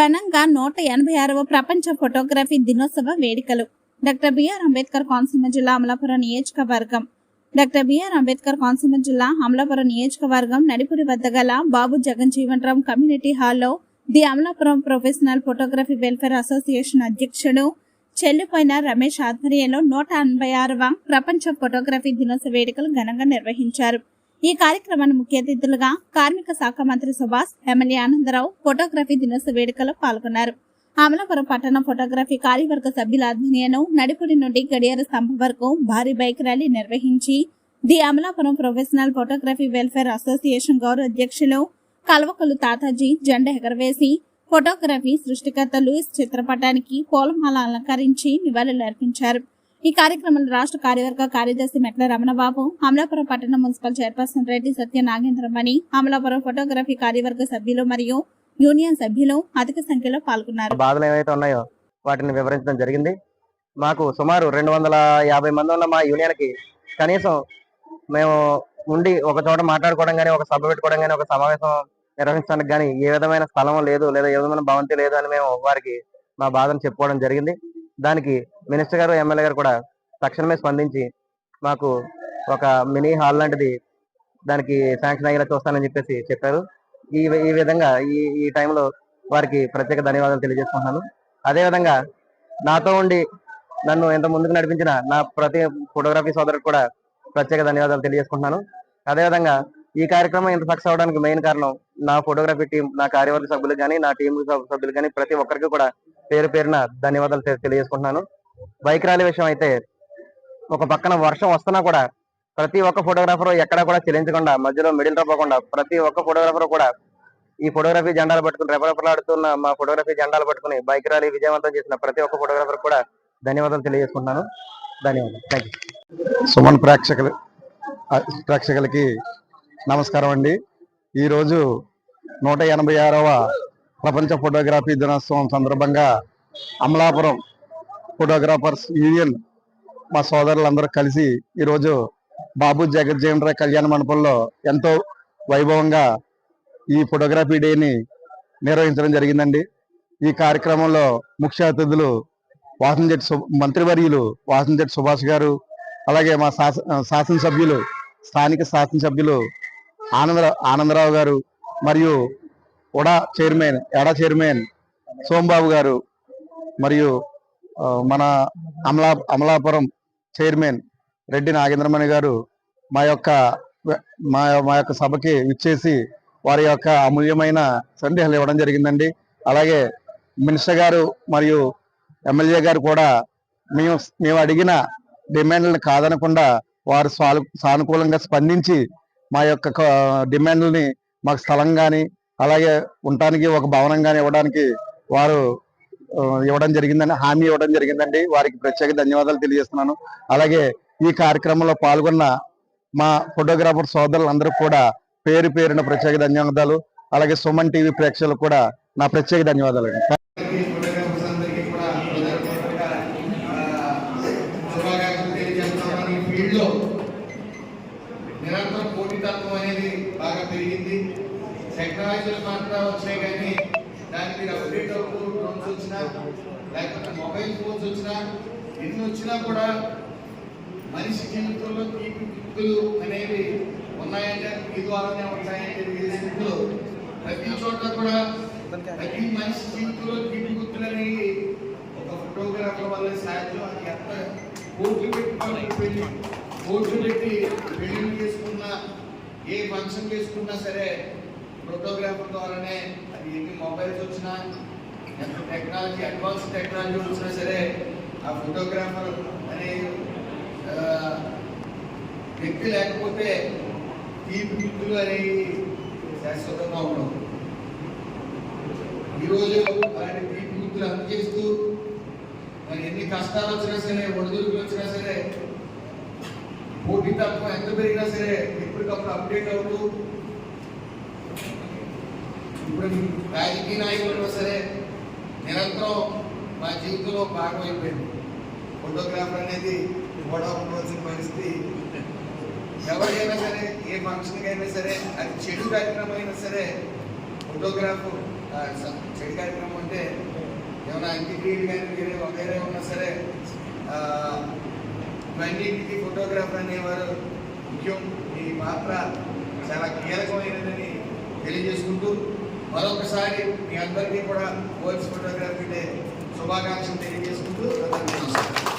ఘనంగా నూట ఎనభై ఆరవ ప్రపంచ ఫోటోగ్రఫీ దినోత్సవ వేడుకలు. డాక్టర్ బిఆర్ అంబేద్కర్ కోనసీమ జిల్లా అమలాపురం నియోజకవర్గం. డాక్టర్ బిఆర్ అంబేద్కర్ కోనసీమ జిల్లా అమలాపురం నియోజకవర్గం నడిపుడి వద్ద గల బాబు జగన్ జీవన్ రామ్ కమ్యూనిటీ హాల్లో the Amalapuram professional photography welfare association అధ్యక్షుడు చెల్లిపోయిన రమేష్ ఆధ్వర్యంలో నూట ఎనభై ఆరవ ప్రపంచ ఫోటోగ్రఫీ దినోత్సవ వేడుకలు ఘనంగా నిర్వహించారు. ఈ కార్యక్రమాన్ని ముఖ్య అతిథులుగా కార్మిక శాఖ మంత్రి సుభాష్ ఎమ్మెల్యే ఆనందరావు ఫోటోగ్రఫీ దినోత్సవ వేడుకలో పాల్గొన్నారు. అమలాపురం పట్టణ ఫోటోగ్రఫీ కార్యవర్గ సభ్యుల ఆధ్వర్యంలో నడిపుడి నుండి గడియార స్తంభం వరకు భారీ బైక్ ర్యాలీ నిర్వహించి the Amalapuram professional photography welfare association గౌరవ అధ్యక్షులు కల్వకలు తాతాజీ జెండా ఎగరవేసి ఫోటోగ్రఫీ సృష్టికర్త లూయిస్ చిత్రపటానికి పూలమాల అలంకరించి నివాళులు అర్పించారు. ఈ కార్యక్రమంలో రాష్ట్ర కార్యవర్గ కార్యదర్శి మెట్ల రమణబాబు అమలాపురం పట్టణ municipal chairperson Reddy Satya Nagendramani Amalapuram photography కార్యవర్గ సభ్యులు మరియు యూనియన్ సభ్యులు అధిక సంఖ్యలో పాల్గొన్నారు. బాధలు ఏవైతే ఉన్నాయో వాటిని వివరించడం జరిగింది. మాకు సుమారు రెండు వందల యాభై మంది ఉన్న మా యూనియన్కి కనీసం మేము ఉండి ఒక చోట మాట్లాడుకోవడం కానీ ఒక సభ పెట్టుకోవడం కానీ ఒక సమావేశం నిర్వహించడానికి కానీ ఏ విధమైన స్థలం లేదు లేదా ఏ విధమైన భవంతి లేదు అని మేము వారికి మా బాధను చెప్పుకోవడం జరిగింది. దానికి మినిస్టర్ గారు ఎమ్మెల్యే గారు కూడా తక్షణమే స్పందించి మాకు ఒక మినీ హాల్ లాంటిది దానికి శాంక్షన్ అయ్యేలా చూస్తానని చెప్పేసి చెప్పారు. ఈ ఈ విధంగా ఈ ఈ టైంలో వారికి ప్రత్యేక ధన్యవాదాలు తెలియజేసుకుంటున్నాను. అదే విధంగా నాతో ఉండి నన్ను ఎంత ముందుకు నడిపించిన నా ప్రతి ఫోటోగ్రఫీ సోదరుడు కూడా ప్రత్యేక ధన్యవాదాలు తెలియజేసుకుంటున్నాను. అదే విధంగా ఈ కార్యక్రమం ఇంత సక్సెస్ అవడానికి మెయిన్ కారణం నా ఫోటోగ్రఫీ టీం నా కార్యవర్గ సభ్యులు కానీ నా టీం సభ్యులు కానీ ప్రతి ఒక్కరికి కూడా పేరు పేరున ధన్యవాదాలు తెలియజేసుకుంటున్నాను. బైక్ ర్యాలీ విషయం అయితే ఒక పక్కన వర్షం వస్తున్నా కూడా ప్రతి ఒక్క ఫోటోగ్రాఫర్ ఎక్కడా కూడా చెల్లించకుండా మధ్యలో మిడిల్ తప్పకుండా ప్రతి ఒక్క ఫోటోగ్రాఫర్ కూడా ఈ ఫోటోగ్రఫీ జెండాలు పట్టుకుని రెపరెపలాడుతున్న మా ఫోటోగ్రఫీ జెండాలు పట్టుకుని బైక్ ర్యాలీ విజయవంతం చేసిన ప్రతి ఒక్క ఫోటోగ్రాఫర్ కూడా ధన్యవాదాలు తెలియజేసుకుంటున్నాను. ధన్యవాదాలు. థ్యాంక్ యూ సుమన్ ప్రేక్షకులు ప్రేక్షకులకి నమస్కారం అండి. ఈరోజు నూట ఎనభై ఆరవ ప్రపంచ ఫోటోగ్రఫీ దినోత్సవం సందర్భంగా అమలాపురం ఫోటోగ్రాఫర్స్ యూనియన్ మా సోదరులందరూ కలిసి ఈరోజు బాబు జగజ్జీవన్ రాయ్ కళ్యాణ మండపంలో ఎంతో వైభవంగా ఈ ఫోటోగ్రఫీ డేని నిర్వహించడం జరిగిందండి. ఈ కార్యక్రమంలో ముఖ్య అతిథులు వాసంజెట్టి మంత్రివర్యులు వాసంజెట్టి సుభాష్ గారు అలాగే మా శాసనసభ్యులు స్థానిక శాసనసభ్యులు ఆనంద ఆనందరావు గారు మరియు ఒడా చైర్మన్ ఎడా చైర్మన్ సోంబాబు గారు మరియు మన అమలా అమలాపురం చైర్మన్ రెడ్డి నాగేంద్రమణి గారు మా యొక్క మా మా యొక్క సభకి విచ్చేసి వారి యొక్క అమూల్యమైన సందేహాలు ఇవ్వడం జరిగిందండి. అలాగే మినిస్టర్ గారు మరియు ఎమ్మెల్యే గారు కూడా మేము మేము అడిగిన డిమాండ్లను కాదనకుండా వారు సాలు సానుకూలంగా స్పందించి మా యొక్క డిమాండ్లని మాకు స్థలం కానీ అలాగే ఉండటానికి ఒక భవనం కానీ ఇవ్వడానికి వారు ఇవ్వడం జరిగిందని హామీ ఇవ్వడం జరిగిందండి. వారికి ప్రత్యేక ధన్యవాదాలు తెలియజేస్తున్నాను. అలాగే ఈ కార్యక్రమంలో పాల్గొన్న మా ఫోటోగ్రాఫర్ సోదరులందరూ కూడా పేరు పేరున ప్రత్యేక ధన్యవాదాలు. అలాగే సుమన్ టీవీ ప్రేక్షకులకు కూడా నా ప్రత్యేక ధన్యవాదాలు అండి నిరంతరం పోటీతత్వం అనేది బాగా పెరిగింది. టెక్నాలజీలు మాత్రం వచ్చాయి కానీ దానికి మీరు అప్డేట్ వచ్చినా లేకపోతే మొబైల్ ఫోన్స్ వచ్చినా ఎన్ని వచ్చినా కూడా మనిషి జీవితంలో తీపి తిప్పులు అనేవి ఉన్నాయంటే ఈ ద్వారానే ఉంటాయంటే స్థితిలో ప్రతి చోట కూడా ప్రతి మనిషి జీవితంలో తీపి గుర్తులు అనేవి ఒక ఫోటోగ్రాఫర్ వల్ల సాధ్యం. అది ఎంత కోట్లు పెట్టుకోవాలి పెళ్ళి కోట్లు పెట్టి పెళ్ళి చేసుకున్నా ఏ ఫంక్షన్ చేసుకున్నా సరే ఫోటోగ్రాఫర్ ద్వారానే అది ఎన్ని మొబైల్స్ వచ్చినా ఎంత టెక్నాలజీ అడ్వాన్స్ టెక్నాలజీ వచ్చినా సరే ఆ ఫోటోగ్రాఫర్ అనే వ్యక్తి లేకపోతే ఈ గుర్తులు అనేవి శాశ్వతంగా ఉండవు. ఈరోజు అలాంటి తీపి గుర్తులు అందజేస్తూ మరి ఎన్ని కష్టాలు వచ్చినా సరే ఒడిదుడుకులు వచ్చినా సరే పోటీతత్వం ఎంత పెరిగినా సరే ఎప్పటికప్పుడు అప్డేట్ అవుతూ ఇప్పుడు రాజకీయ నాయకులు సరే నిరంతరం మా జీవితంలో భాగం అయిపోయింది ఫోటోగ్రాఫర్ అనేది గొడవ ఉండవలసిన పరిస్థితి. ఎవరికైనా సరే ఏ ఫంక్షన్కి అయినా సరే అది చెడు కార్యక్రమం అయినా సరే ఫోటోగ్రాఫ్ చెడు కార్యక్రమం అంటే ఏమైనా అంత్యక్రియలు కానీ వేరే వేరే ఉన్నా సరే ట్వంటీ ఫోటోగ్రాఫర్ అనేవారు ముఖ్యం. ఈ పాత్ర చాలా కీలకమైనదని తెలియజేసుకుంటూ మరొకసారి మీ అందరికీ కూడా వరల్డ్స్ ఫోటోగ్రఫీ డే శుభాకాంక్షలు తెలియజేసుకుంటూ అందరికీ నమస్కారం.